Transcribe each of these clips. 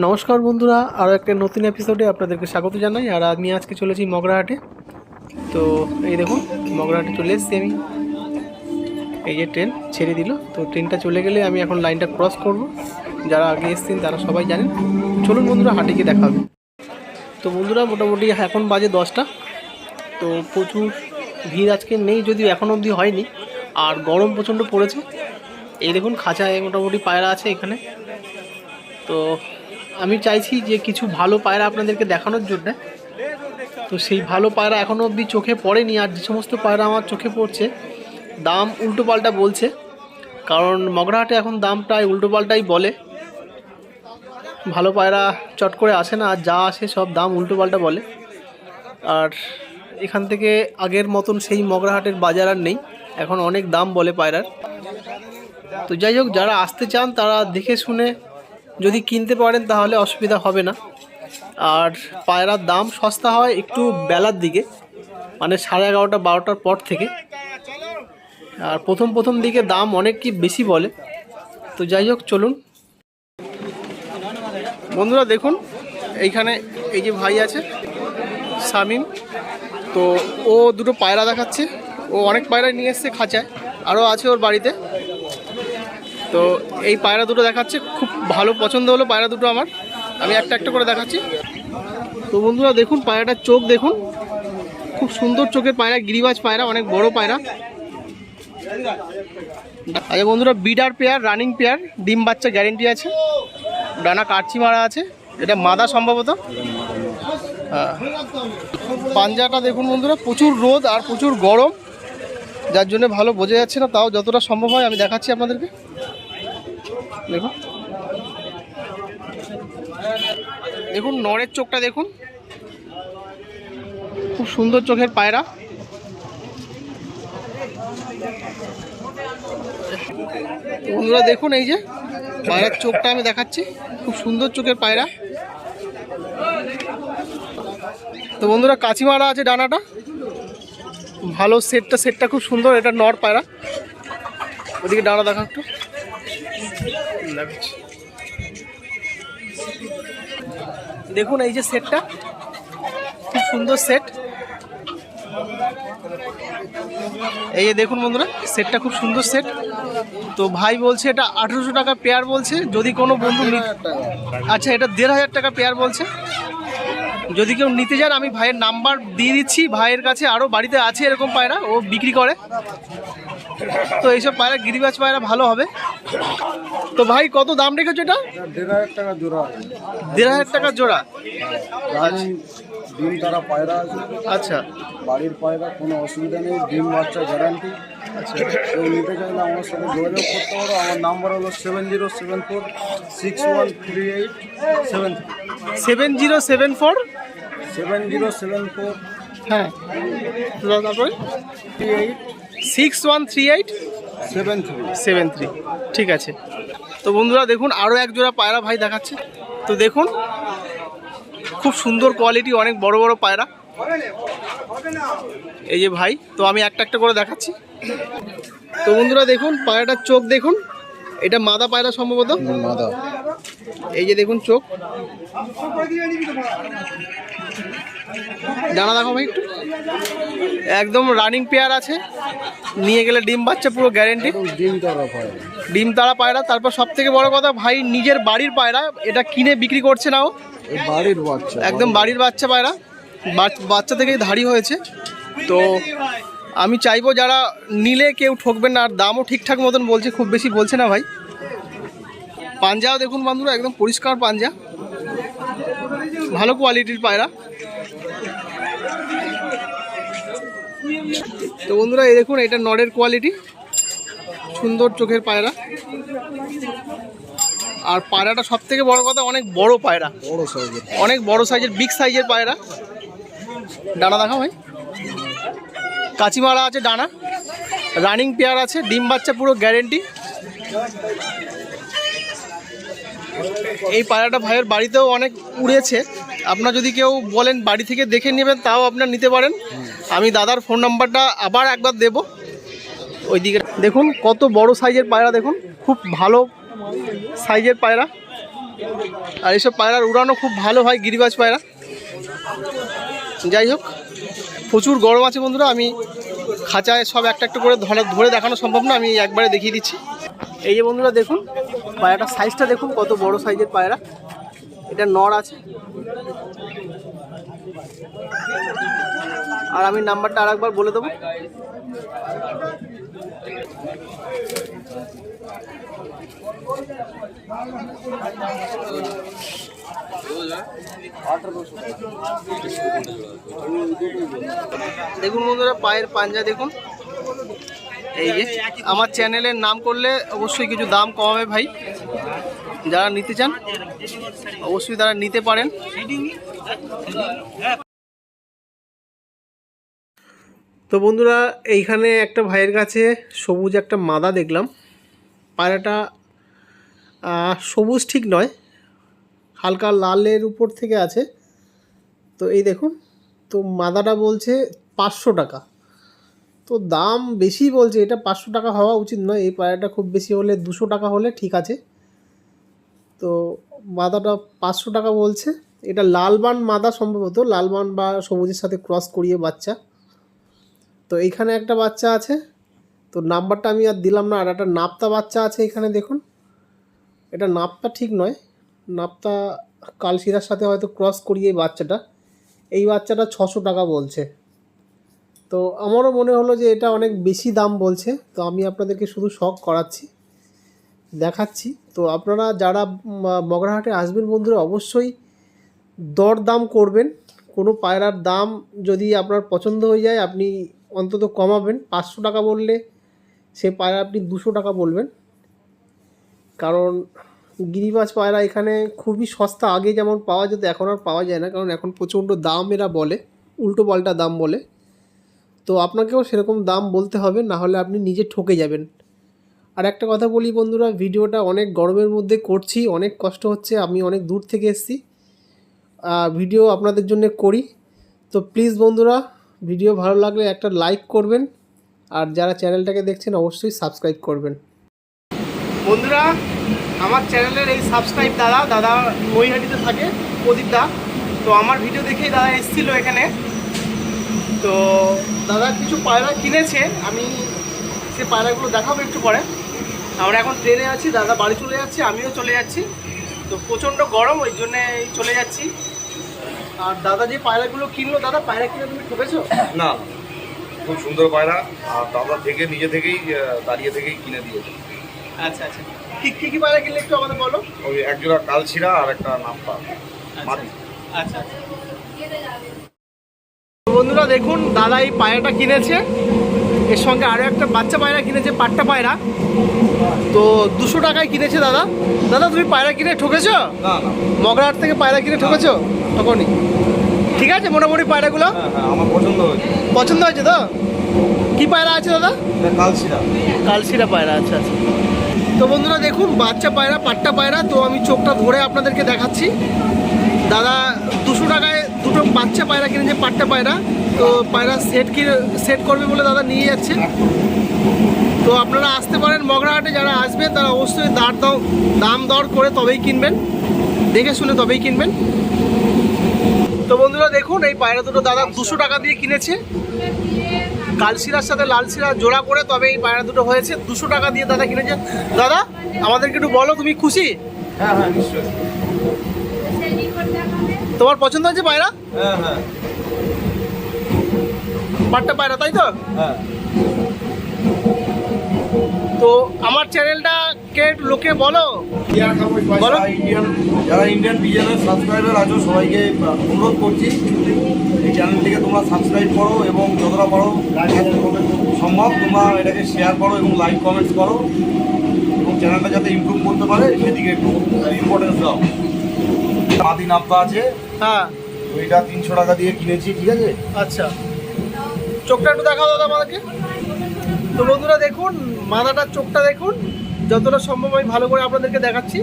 নমস্কার বন্ধুরা আরও একটা নতুন এপিসোডে আপনাদেরকে স্বাগত জানাই, আর আমি আজকে চলেছি মগরাহাটে। তো এই দেখুন, মগরাহাটে চলে এসেছি আমি। এই যে ট্রেন ছেড়ে দিল, তো ট্রেনটা চলে গেলে আমি এখন লাইনটা ক্রস করব। যারা আগে এসেছেন, তারা সবাই জানেন। চলুন বন্ধুরা, হাটে গিয়ে দেখা হবে। তো বন্ধুরা, মোটামুটি এখন বাজে দশটা। তো প্রচুর ভিড় আজকে নেই, যদিও এখন অবধি হয়নি। আর গরম প্রচণ্ড পড়েছে। এই দেখুন, খাঁচায় মোটামুটি পায়রা আছে এখানে। তো আমি চাইছি যে কিছু ভালো পায়রা আপনাদেরকে দেখানোর জন্য। তো সেই ভালো পায়রা এখনও অবধি চোখে পড়েনি আর যে সমস্ত পায়রা আমার চোখে পড়ছে, দাম উল্টো পাল্টা বলছে। কারণ মগরাহাটে এখন দাম প্রায় উল্টো পাল্টাই বলে। ভালো পায়রা চট করে আসে না, আর যা আসে সব দাম উল্টো পাল্টা বলে। আর এখান থেকে আগের মতন সেই মগরাহাটের বাজার আর নেই, এখন অনেক দাম বলে পায়রার। তো যাই হোক, যারা আসতে চান তারা দেখে শুনে যদি কিনতে পারেন তাহলে অসুবিধা হবে না। আর পায়রার দাম সস্তা হয় একটু বেলার দিকে মানে সাড়ে এগারোটা বারোটার পর থেকে। আর প্রথম প্রথম দিকে দাম অনেক কি বেশি বলে। তো যাই হোক, চলুন। বন্ধুরা, দেখুন, এইখানে এই যে ভাই আছে, শামিম। তো ও দুটো পায়রা দেখাচ্ছে। ও অনেক পায়রা নিয়ে এসছে খাঁচায়। আরও আছে ওর বাড়িতে। তো এই পায়রা দুটো দেখাচ্ছে। খুব ভালো পছন্দ হলো পায়রা দুটো আমার। আমি একটা একটা করে দেখাচ্ছি। তো বন্ধুরা দেখুন, পায়রাটার চোখ দেখুন। খুব সুন্দর চোখের পায়রা, গিরিবাজ পায়রা, অনেক বড় পায়রা। আচ্ছা বন্ধুরা, বিডার পেয়ার, রানিং পেয়ার, ডিম বাচ্চা গ্যারেন্টি আছে। ডানা কাটছি মারা আছে। এটা মাদা সম্ভবত। পাঞ্জাটা দেখুন বন্ধুরা, প্রচুর রোদ আর প্রচুর গরম। যার জন্য ভালো বোঝা যাচ্ছে না, তাও যতটা সম্ভব হয় আমি দেখাচ্ছি আপনাদেরকে। দেখুন। দেখুন, নরের চোখটা দেখুন। খুব সুন্দর চোখের পায়রা। বন্ধুরা, দেখুন এই যে, পায়রার চোখটা আমি দেখাচ্ছি। খুব সুন্দর চোখের পায়রা। তো বন্ধুরা, কাছিমারা আছে ডানাটা। ভালো সেটটা সেটটা খুব সুন্দর, এটা নর পায়রা। ওদিকে ডানা দেখা একটু। দেখুন এই যে সেটটা খুব সুন্দর সেট এই যে দেখুন বন্ধুরা সেটটা খুব সুন্দর সেট তো ভাই বলছে এটা আঠেরোশো টাকা পেয়ার বলছে। যদি কোনো বন্ধু আচ্ছা এটা দেড় হাজার টাকা পেয়ার বলছে। যদি কেউ নিতে চান আমি ভাইয়ের নাম্বার দিয়ে দিচ্ছি। ভাইয়ের কাছে আরও বাড়িতে আছে এরকম পায়রা ও বিক্রি করে। তো এইসব পায়রা গিরিবাজ পায়রা ভালো হবে। তো ভাই কত দাম রেখেছো এটা? দেড় হাজার টাকা জোড়া। দেড় হাজার টাকা জোড়া ডিম তারা পায়রা আছে। আচ্ছা। বাড়ির পায়রা কোনো অসুবিধা নেই ডিম বাচ্চা গ্যারান্টি আচ্ছা। কেউ নিতে চাইলে আমার সাথে যোগাযোগ করতে পারো। আমার নাম্বার হলো seven zero seven four six one three eight seven seven zero seven four seven zero seven four হ্যাঁ। তারপরে? Three eight six one three eight seven three. Seven three. ঠিক আছে। তো বন্ধুরা দেখুন আরও এক জোড়া পায়রা ভাই দেখাচ্ছে। তো দেখুন খুব সুন্দর কোয়ালিটি অনেক বড় বড় পায়রা। এই যে ভাই তো আমি একটা একটা করে দেখাচ্ছি। তো বন্ধুরা দেখুন পায়রাটার চোখ দেখুন। এটা মাদা পায়রা সম্ভবত। মাদা। এই যে দেখুন চোখ। জানা দেখো ভাই একটু। একদম রানিং পেয়ার আছে। নিয়ে গেলে ডিম বাচ্চা পুরো গ্যারেন্টি ডিম তারা পায়রা ডিম তারা পায়রা। তারপর সব থেকে বড় কথা ভাই নিজের বাড়ির পায়রা এটা কিনে বিক্রি করছে না ও বাড়ির বাচ্চা। একদম বাড়ির বাচ্চা পায়রা। বাচ্চা থেকেই ধাড়ি হয়েছে। তো আমি চাইব যারা নিলে কেউ ঠকবেন না আর দামও ঠিকঠাক মতন বলছে খুব বেশি বলছে না ভাই। পাঞ্জাও দেখুন বন্ধুরা একদম পরিষ্কার পাঞ্জা। ভালো কোয়ালিটির পায়রা। তো বন্ধুরা এই দেখুন এটা নড়ের কোয়ালিটি সুন্দর চোখের পায়রা। আর পায়রাটা সব থেকে বড় কথা অনেক বড় পায়রা। বড় সাইজের। অনেক বড় সাইজের বিগ সাইজের পায়রা। ডানা দেখা ভাই। কাচিমারা আছে ডানা। রানিং পেয়ার আছে ডিম বাচ্চা পুরো গ্যারেন্টি এই পায়রাটা ভাইয়ের বাড়িতেও অনেক উড়েছে। আপনার যদি কেউ বলেন বাড়ি থেকে দেখে নেবেন তাও আপনার নিতে পারেন। আমি দাদার ফোন নাম্বারটা আবার একবার দেব। ওইদিকে দেখুন, কত বড় সাইজের পায়রা দেখুন, খুব ভালো সাইজের পায়রা। আর এইসব পায়রার উড়ানো খুব ভালো হয়, গিরিবাজ পায়রা। যাই হোক, প্রচুর গরম আছে বন্ধুরা, আমি খাঁচায় সব একটা একটা করে ধরে ধরে দেখানো সম্ভব না, আমি একবারে দেখিয়ে দিচ্ছি। এই যে বন্ধুরা দেখুন, পায়রাটার সাইজটা দেখুন, কত বড় সাইজের পায়রা। এটা নর আছে। আর আমি নাম্বারটা আরেকবার বলে দেবো। দেখুন বন্ধুরা পায়ের পাঞ্জা দেখুন। এই যে আমার চ্যানেলের নাম করলে অবশ্যই কিছু দাম কমাবে ভাই। যারা নিতে চান অবশ্যই তারা নিতে পারেন। তো বন্ধুরা, এইখানে একটা ভাইয়ের কাছে সবুজ একটা মাদা দেখলাম। পায়রাটা সবুজ ঠিক নয়, হালকা লালের উপর থেকে আছে। তো এই দেখুন, তো মাদাটা বলছে পাঁচশো টাকা। তো দাম বেশি বলছে, এটা পাঁচশো টাকা হওয়া উচিত নয়, এই পায়রাটা খুব বেশি হলে দুশো টাকা হলে ঠিক আছে। তো মাদাটা পাঁচশো টাকা বলছে। এটা লালবান মাদা সম্ভবত, লালবান বা সবুজের সাথে ক্রস করিয়ে বাচ্চা। তো এইখানে একটা বাচ্চা আছে। তো নাম্বারটা আমি আর দিলাম না, আর একটা নাপ্তা বাচ্চা আছে এখানে দেখুন। এটা নাপটা ঠিক নয় নাপটা কালশিরার সাথে হয়তো ক্রস করিয়ে এই বাচ্চাটা। এই বাচ্চাটা ছশো টাকা বলছে। তো আমারও মনে হলো যে এটা অনেক বেশি দাম বলছে, তো আমি আপনাদেরকে শুধু শখ করাচ্ছি, দেখাচ্ছি। তো আপনারা যারা মগরাহাটে আসবেন বন্ধুরা, অবশ্যই দর দাম করবেন। কোনো পায়রার দাম যদি আপনার পছন্দ হয়ে যায়, আপনি অন্তত কমাবেন। পাঁচশো টাকা বললে সে পায়রা আপনি দুশো টাকা বলবেন। কারণ গিরিবাজ পায়রা এখানে খুবই সস্তা। আগে যেমন পাওয়া যেত, এখন আর পাওয়া যায় না। কারণ এখন প্রচণ্ড দাম এরা বলে, উল্টো পাল্টা দাম বলে। তো আপনাকেও সেরকম দাম বলতে হবে, না হলে আপনি নিজে ঠকে যাবেন। আর একটা কথা বলি বন্ধুরা, ভিডিওটা অনেক গরমের মধ্যে করছি, অনেক কষ্ট হচ্ছে, আমি অনেক দূর থেকে এসেছি। ভিডিও আপনাদের জন্য করি। তো প্লিজ বন্ধুরা ভিডিও ভালো লাগলে একটা লাইক করবেন। আর যারা চ্যানেলটাকে দেখছেন, অবশ্যই সাবস্ক্রাইব করবেন। বন্ধুরা, আমার চ্যানেলের এই সাবস্ক্রাইব দাদা দাদা মহিহাটিতে থাকে, প্রদীপ দা। তো আমার ভিডিও দেখেই দাদা এসেছিল এখানে। তো দাদা কিছু পায়রা কিনেছে, আমি সে পায়রাগুলো দেখাবো একটু পরে। আমরা এখন ট্রেনে আছি, দাদা বাড়ি চলে যাচ্ছে, আমিও চলে যাচ্ছি। তো প্রচণ্ড গরম, ওই জন্যে চলে যাচ্ছি। আর দাদা যে পায়রাগুলো কিনলো দাদা পায়রা কিনে তুমি ঠকেছো? না খুব সুন্দর পায়রা আর দাদা থেকে নিজে থেকেই দাঁড়িয়ে থেকেই কিনে দিয়েছে। আচ্ছা আচ্ছা। কি কি কি পায়রা কিনলে একটু আমাদের বলো? ওই এক জোড়া কালছিরা আর একটা নাম্পা মাটি আচ্ছা আচ্ছা। বন্ধুরা দেখুন দাদা এই পায়রাটা কিনেছে। এর সঙ্গে আরও একটা বাচ্চা পায়রা কিনেছে পাট্টা পায়রা। তো দুশো টাকায় কিনেছে দাদা। দাদা তুমি পায়রা কিনে ঠকেছো? মগরাহাট থেকে পায়রা কিনে ঠকেছ? তখনই ঠিক আছে মোটামুটি পায়রাগুলো? হ্যাঁ হ্যাঁ আমার পছন্দ হয়েছে। পছন্দ হয়েছে তো? কি পায়রা আছে দাদা? এটা কালছিরা কালশিরা পায়রা আচ্ছা আচ্ছা। তো বন্ধুরা দেখুন বাচ্চা পায়রা পাট্টা পায়রা। তো আমি চোখটা ধরে আপনাদেরকে দেখাচ্ছি। দাদা দুশো টাকায় দুটো বাচ্চা পায়রা কিনেছে পাট্টা পায়রা। তো পায়রা সেট কিনে সেট করবে বলে দাদা নিয়ে যাচ্ছে? তো আপনারা আসতে পারেন মগরাহাটে যারা আসবে তারা অবশ্যই দাঁড় দাম দাম দর করে তবেই কিনবেন। দেখে শুনে তবেই কিনবেন। তো বন্ধুরা দেখুন এই পায়রা দুটো দাদা দুশো টাকা দিয়ে কিনেছে। কালশিরার সাথে লাল শিরা জোড়া করে তবে এই পায়রা দুটো হয়েছে দুশো টাকা দিয়ে দাদা কিনেছে। দাদা আমাদেরকে একটু বলো তুমি খুশি? হ্যাঁ হ্যাঁ নিশ্চয়ই। তোমার পছন্দ হয়েছে পায়রা? হ্যাঁ হ্যাঁ। পাট্টা পায়রা তাই তো? হ্যাঁ। তো আমার চ্যানেলটাকে লোকে বলো? বলো। যারা ইন্ডিয়ান বিজনেস সাবস্ক্রাইবার আছো সবাইকে অনুরোধ করছি এই চ্যানেলটিকে তোমরা সাবস্ক্রাইব করো এবং যতটা পারো সম্ভব তোমরা এটাকে শেয়ার করো এবং লাইক কমেন্টস করো এবং চ্যানেলটা যাতে ইমপ্রুভ করতে পারে সেদিকে একটু ইম্পর্টেন্স দাও। মাদি নাপ্পা আছে। হ্যাঁ। ওইটা তিনশো টাকা দিয়ে কিনেছি ঠিক আছে? আচ্ছা। চোখটা একটু দেখাও দাদা আমাদেরকে। তো বন্ধুরা দেখুন মাথাটার চোখটা দেখুন যতটা সম্ভব আমি ভালো করে আপনাদেরকে দেখাচ্ছি।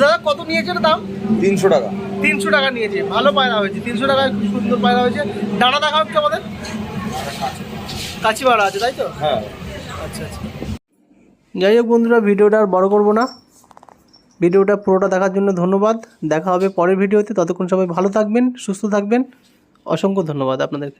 দাদা কত নিয়েছে দাম? তিনশো টাকা। তিনশো টাকা নিয়েছে। ভালো পায়রা হয়েছে। তিনশো টাকায় খুব সুন্দর পায়রা হয়েছে। ডানা দেখাও একটু আমাদের? কাছি পাড়া আছে তাই তো? হ্যাঁ। আচ্ছা আচ্ছা। যাই হোক বন্ধুরা ভিডিওটা আর বড় করব না। ভিডিওটা পুরোটা দেখার জন্য ধন্যবাদ। দেখা হবে পরের ভিডিওতে। ততক্ষণ সবাই ভালো থাকবেন সুস্থ থাকবেন। অসংখ্য ধন্যবাদ আপনাদের